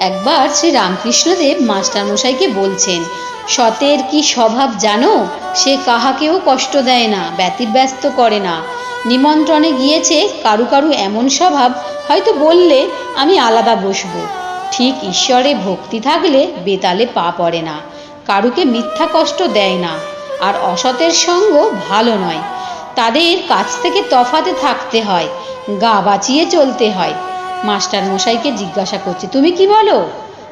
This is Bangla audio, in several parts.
একবার শ্রী রামকৃষ্ণদেব মাস্টারমশাইকে বলছেন, সতের কি স্বভাব জানো? সে কাহাকেও কষ্ট দেয় না, ব্যতিব্যস্ত করে না। নিমন্ত্রণে গিয়েছে কারু কারু এমন স্বভাব, হয়তো বললে আমি আলাদা বসবো। ঠিক ঈশ্বরে ভক্তি থাকলে বেতালে পা পড়ে না, কারুকে মিথ্যা কষ্ট দেয় না, আর অসতের সঙ্গ ভালো নয়। তাদের কাছ থেকে তফাতে থাকতে হয়, গা বাঁচিয়ে চলতে হয়। মাস্টার মশাইকে জিজ্ঞাসা করছে, তুমি কি বলো?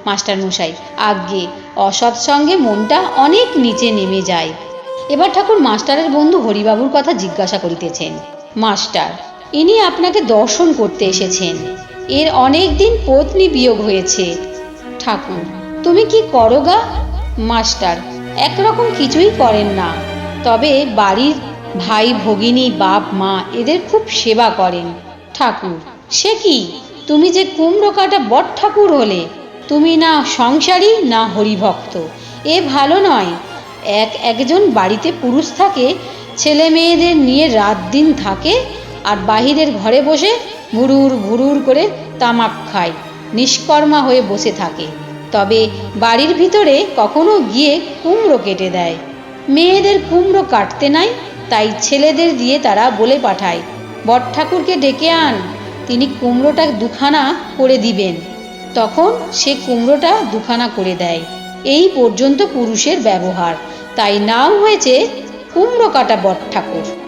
মাস্টার মশাই আজ্ঞে, অসৎ সঙ্গে মনটা অনেক নিচে নেমে যায়। এবার ঠাকুর মাস্টারের বন্ধু হরিবাবুর কথা জিজ্ঞাসা করিতেছেন, মাস্টার, ইনি আপনাকে দর্শন করতে এসেছেন। এর অনেক দিন পত্নী বিয়োগ হয়েছে। ঠাকুর, তুমি কি করো গা? মাস্টার, একরকম কিছুই করেন না। তবে বাড়ির ভাই ভগিনী, বাপ, মা এদের খুব সেবা করেন। ঠাকুর, সে কি? তুমি যে কুমড়ো কাটা বট ঠাকুর হলে, তুমি না সংসারী না হরিভক্ত। এ ভালো নয়। এক একজন বাড়িতে পুরুষ থাকে, ছেলে মেয়েদের নিয়ে রাত দিন থাকে, আর বাহিরের ঘরে বসে ভুরুর ভুরুর করে তামাক খায়, নিষ্কর্মা হয়ে বসে থাকে। তবে বাড়ির ভিতরে কখনো গিয়ে কুমড়ো কেটে দেয়। মেয়েদের কুমড়ো কাটতে নাই, তাই ছেলেদের দিয়ে তারা বলে পাঠায় বট ঠাকুরকে ডেকে আন। তিনি কুমড়োটা দুখানা করে দিবেন। তখন সে কুমড়োটা দুখানা করে দেয়। এই পর্যন্ত পুরুষের ব্যবহার। তাই নাম হয়েছে কুমড়ো কাটা বট ঠাকুর